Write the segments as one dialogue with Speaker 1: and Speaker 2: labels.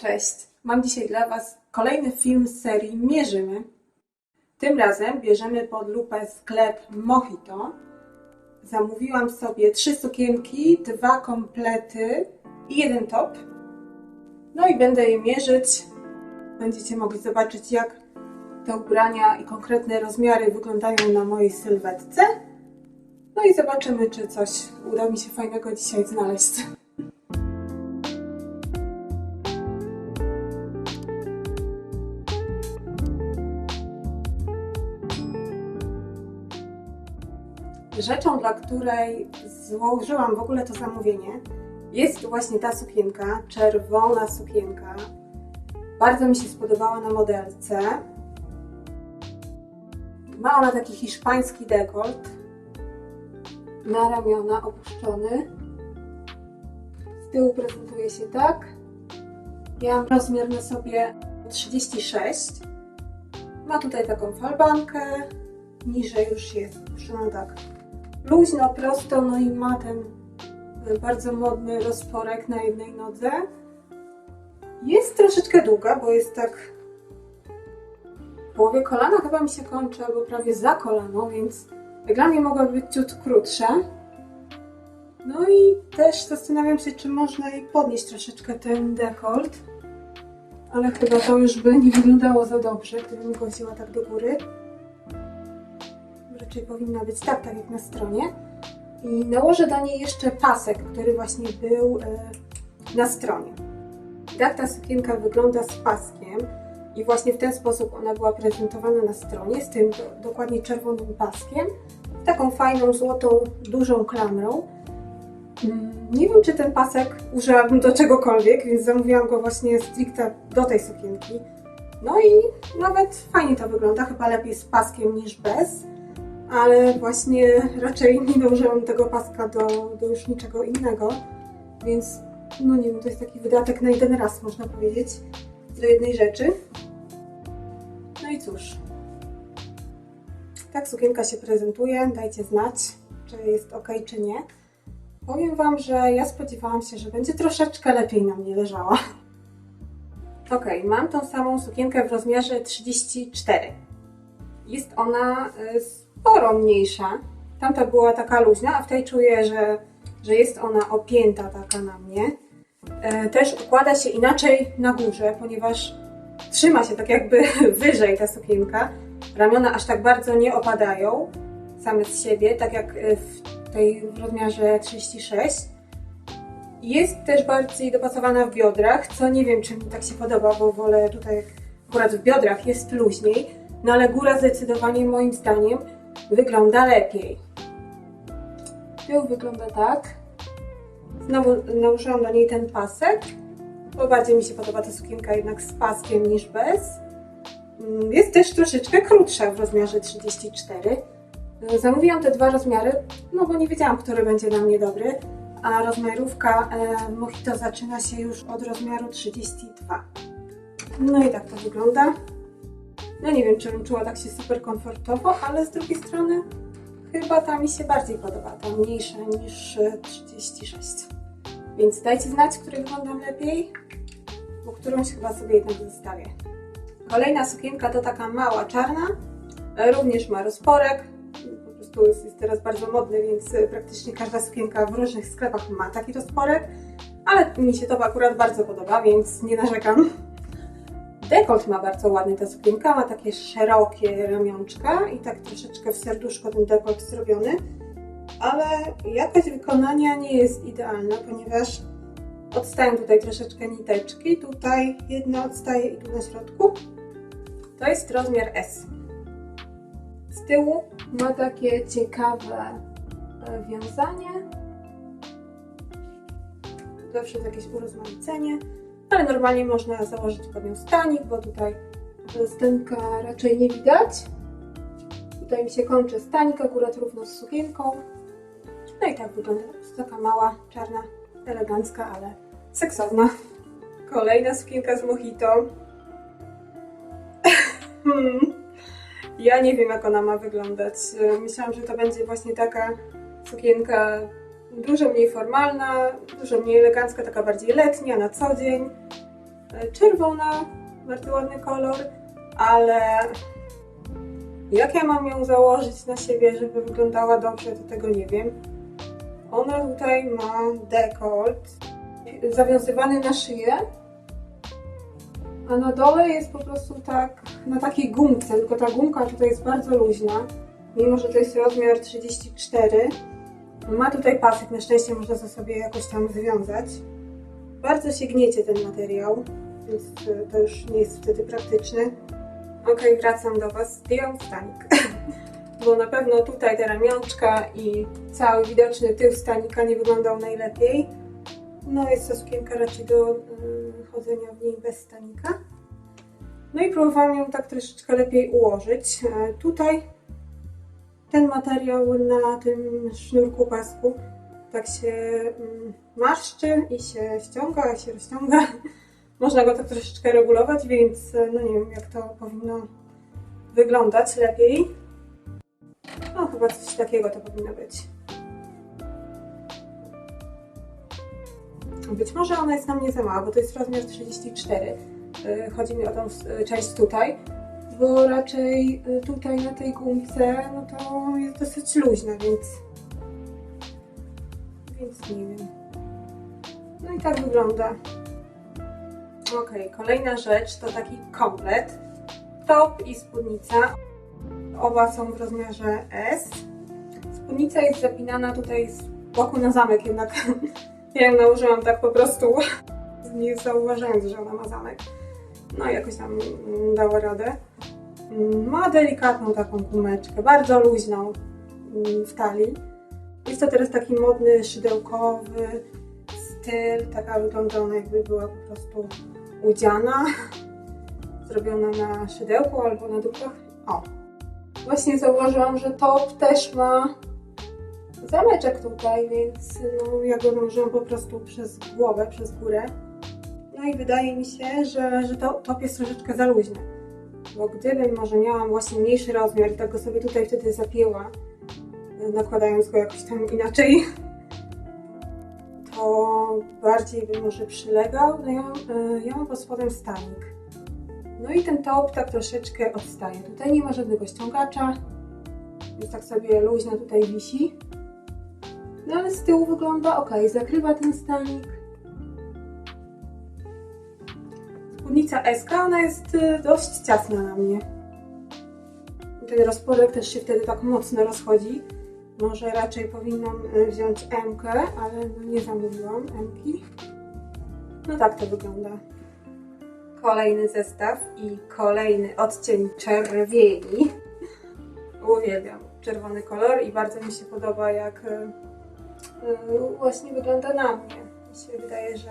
Speaker 1: Cześć, mam dzisiaj dla Was kolejny film z serii Mierzymy. Tym razem bierzemy pod lupę sklep Mojito. Zamówiłam sobie trzy sukienki, dwa komplety i jeden top. No i będę je mierzyć. Będziecie mogli zobaczyć, jak te ubrania i konkretne rozmiary wyglądają na mojej sylwetce. No i zobaczymy, czy coś uda mi się fajnego dzisiaj znaleźć. Rzeczą, dla której złożyłam w ogóle to zamówienie, jest właśnie ta sukienka, czerwona sukienka. Bardzo mi się spodobała na modelce. Ma ona taki hiszpański dekolt na ramiona opuszczony. Z tyłu prezentuje się tak. Ja mam rozmiar na sobie 36. Ma tutaj taką falbankę. Niżej już jest opuszczona tak luźno, prosto, no i ma ten bardzo modny rozporek na jednej nodze. Jest troszeczkę długa, bo jest tak w połowie kolana chyba mi się kończy, albo prawie za kolano, więc dla mnie mogłaby być ciut krótsza. No i też zastanawiam się, czy można jej podnieść troszeczkę ten dekolt, ale chyba to już by nie wyglądało za dobrze, gdybym go tak do góry raczej powinna być tak, tak jak na stronie. I nałożę do niej jeszcze pasek, który właśnie był e, na stronie. Tak ta sukienka wygląda z paskiem i właśnie w ten sposób ona była prezentowana na stronie, z tym do, dokładnie czerwonym paskiem, taką fajną, złotą, dużą klamrą. Mm, Nie wiem, czy ten pasek użyłabym do czegokolwiek, więc zamówiłam go właśnie stricte do tej sukienki. No i nawet fajnie to wygląda, chyba lepiej z paskiem niż bez ale właśnie raczej nie dążyłam tego paska do, do już niczego innego, więc no nie wiem, to jest taki wydatek na jeden raz, można powiedzieć, do jednej rzeczy. No i cóż, tak sukienka się prezentuje, dajcie znać, czy jest ok, czy nie. Powiem Wam, że ja spodziewałam się, że będzie troszeczkę lepiej na mnie leżała. Ok, mam tą samą sukienkę w rozmiarze 34. Jest ona y, sporo mniejsza. Tamta była taka luźna, a w tej czuję, że, że jest ona opięta taka na mnie. E, też układa się inaczej na górze, ponieważ trzyma się tak jakby wyżej ta sukienka. Ramiona aż tak bardzo nie opadają same z siebie, tak jak w tej rozmiarze 36. Jest też bardziej dopasowana w biodrach, co nie wiem, czy mi tak się podoba, bo wolę tutaj akurat w biodrach jest luźniej, no ale góra zdecydowanie moim zdaniem wygląda lepiej. Tył wygląda tak. Znowu nałożyłam do niej ten pasek, bo bardziej mi się podoba ta sukienka jednak z paskiem niż bez. Mm, jest też troszeczkę krótsza w rozmiarze 34. Zamówiłam te dwa rozmiary, no bo nie wiedziałam, który będzie dla mnie dobry, a rozmiarówka e, Mojito zaczyna się już od rozmiaru 32. No i tak to wygląda. No nie wiem, czy bym czuła tak się super komfortowo, ale z drugiej strony chyba ta mi się bardziej podoba, ta mniejsza niż 36. Więc dajcie znać, który wyglądam lepiej, bo którąś chyba sobie jednak zostawię. Kolejna sukienka to taka mała, czarna, również ma rozporek, po prostu jest, jest teraz bardzo modny, więc praktycznie każda sukienka w różnych sklepach ma taki rozporek, ale mi się to akurat bardzo podoba, więc nie narzekam. Dekolt ma bardzo ładny ta sukienka, ma takie szerokie ramionczka i tak troszeczkę w serduszko ten dekolt zrobiony, ale jakość wykonania nie jest idealna, ponieważ odstają tutaj troszeczkę niteczki, tutaj jedna odstaje i tu na środku. To jest rozmiar S. Z tyłu ma takie ciekawe e, wiązanie. Zawsze jest jakieś urozmaicenie ale normalnie można założyć pod nią stanik, bo tutaj stenka raczej nie widać. Tutaj mi się kończy stanik akurat równo z sukienką. No i tak wygląda. Taka mała, czarna, elegancka, ale seksowna. Kolejna sukienka z mojito. hmm. Ja nie wiem, jak ona ma wyglądać. Myślałam, że to będzie właśnie taka sukienka dużo mniej formalna, dużo mniej elegancka, taka bardziej letnia, na co dzień. e, czerwona, bardzo ładny kolor, ale jak ja mam ją założyć na siebie, żeby wyglądała dobrze, to tego nie wiem. Ona tutaj ma dekolt zawiązywany na szyję, a na dole jest po prostu tak na takiej gumce, tylko ta gumka tutaj jest bardzo luźna, mimo że to jest rozmiar 34. Ma tutaj pasek, na szczęście można to sobie jakoś tam związać. Bardzo się gniecie ten materiał, więc y, to już nie jest wtedy praktyczny. Ok, wracam do Was. Zdjęłam stanik, bo na pewno tutaj te ramionczka i cały widoczny tył stanika nie wyglądał najlepiej. No jest to sukienka raczej do y, chodzenia w niej bez stanika. No i próbowałam ją tak troszeczkę lepiej ułożyć. E, tutaj ten materiał na tym sznurku pasku tak się mm, marszczy i się ściąga, się rozciąga. Można go tak troszeczkę regulować, więc e, no nie wiem jak to powinno wyglądać lepiej. No chyba coś takiego to powinno być. Być może ona jest na mnie za mała, bo to jest rozmiar 34. Y, Chodzi mi o tą y, część tutaj, bo raczej y, tutaj na tej gumce no to jest dosyć luźna, więc więc nie wiem. No i tak wygląda. Ok, kolejna rzecz to taki komplet. Top i spódnica. Oba są w rozmiarze S. Spódnica jest zapinana tutaj z boku na zamek, jednak ja ją nałożyłam tak po prostu, nie zauważając, że ona ma zamek. No jakoś tam dała radę. Ma delikatną taką gumeczkę, bardzo luźną mm, w talii. Jest to teraz taki modny, szydełkowy styl, taka wygląda ona jakby była po prostu udziana, zrobiona na szydełku albo na dupach. O, właśnie zauważyłam, że top też ma zameczek tutaj, więc no, ja go nałożyłam po prostu przez głowę, przez górę. No i wydaje mi się, że, że to top jest troszeczkę za luźny. Bo gdybym może miałam właśnie mniejszy rozmiar tak go sobie tutaj wtedy zapięła, nakładając go jakoś tam inaczej, to bardziej by może przylegał. No ja, e, ja mam pod spodem stanik. No i ten top tak troszeczkę odstaje. Tutaj nie ma żadnego ściągacza, więc tak sobie luźno tutaj wisi. No ale z tyłu wygląda ok, zakrywa ten stanik. Spódnica SK, ona jest y, dość ciasna na mnie. Ten rozporek też się wtedy tak mocno rozchodzi. Może raczej powinnam y, wziąć M, ale no nie zamówiłam M-ki. No tak to wygląda. Kolejny zestaw i kolejny odcień czerwieni. Uwielbiam czerwony kolor i bardzo mi się podoba jak y, właśnie wygląda na mnie. Mi się wydaje, że,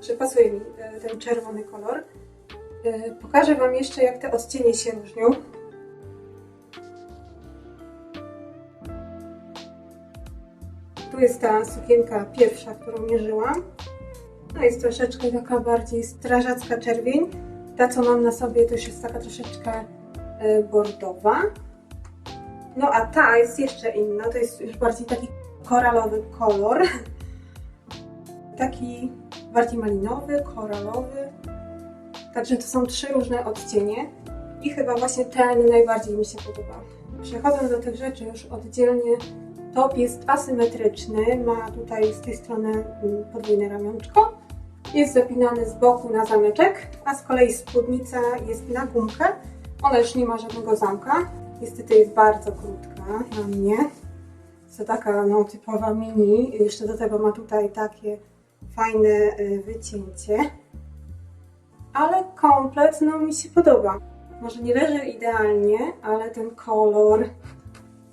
Speaker 1: że pasuje mi ten czerwony kolor. Y, Pokażę Wam jeszcze jak te odcienie się różnią. Tu jest ta sukienka pierwsza, którą mierzyłam. No jest troszeczkę taka bardziej strażacka czerwień. Ta, co mam na sobie, to już jest taka troszeczkę y, bordowa. No a ta jest jeszcze inna, to jest już bardziej taki koralowy kolor. Taki bardziej malinowy, koralowy. Także to są trzy różne odcienie i chyba właśnie ten najbardziej mi się podoba. Przechodząc do tych rzeczy już oddzielnie, top jest asymetryczny, ma tutaj z tej strony mm, podwójne ramionczko, jest zapinany z boku na zameczek, a z kolei spódnica jest na gumkę. Ona już nie ma żadnego zamka, niestety jest bardzo krótka na mnie. To taka no, typowa mini, jeszcze do tego ma tutaj takie fajne y, wycięcie ale komplet no mi się podoba. Może nie leży idealnie, ale ten kolor,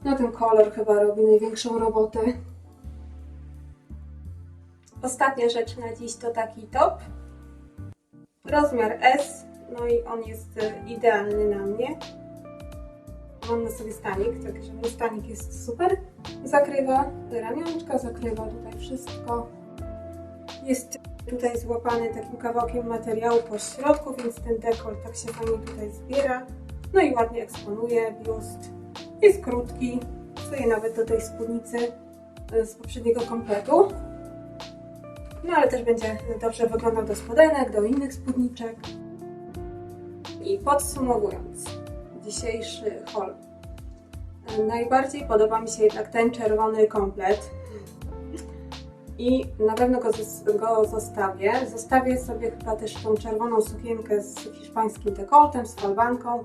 Speaker 1: no ten kolor chyba robi największą robotę. Ostatnia rzecz na dziś to taki top. Rozmiar S, no i on jest e, idealny na mnie. Mam na sobie stanik, także mój stanik jest super. Zakrywa ramionczka, zakrywa tutaj wszystko. Jest tutaj złapany takim kawałkiem materiału po środku, więc ten dekolt tak się fajnie tutaj zbiera. No i ładnie eksponuje biust. Jest krótki, pasuje nawet do tej spódnicy e, z poprzedniego kompletu. No ale też będzie dobrze wyglądał do spodenek, do innych spódniczek. I podsumowując dzisiejszy haul. Najbardziej podoba mi się jednak ten czerwony komplet. I na pewno go, go zostawię. Zostawię sobie chyba też tą czerwoną sukienkę z hiszpańskim dekoltem, z falbanką,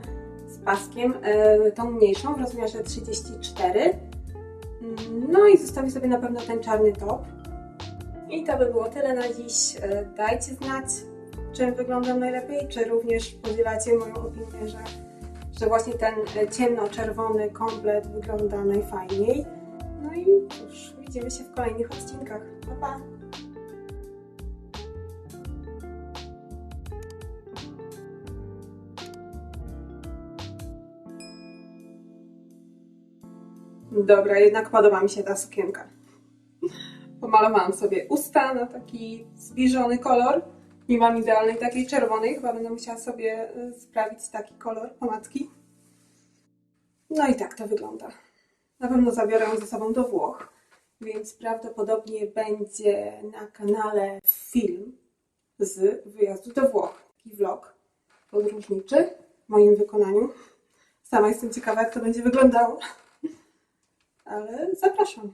Speaker 1: z paskiem, e, tą mniejszą w rozmiarze 34. Mm, No i zostawię sobie na pewno ten czarny top. I to by było tyle na dziś. E, Dajcie znać, czym wyglądam najlepiej, czy również podzielacie moją opinię, że, że właśnie ten e, ciemno-czerwony komplet wygląda najfajniej. No i cóż, widzimy się w kolejnych odcinkach. Pa, pa! Dobra, jednak podoba mi się ta sukienka. Pomalowałam sobie usta na taki zbliżony kolor. Nie mam idealnej takiej czerwonej, chyba będę musiała sobie y, sprawić taki kolor pomadki. No i tak to wygląda. Na pewno zabiorę ze sobą do Włoch, więc prawdopodobnie będzie na kanale film z wyjazdu do Włoch. Taki vlog podróżniczy w moim wykonaniu. Sama jestem ciekawa, jak to będzie wyglądało. Ale zapraszam.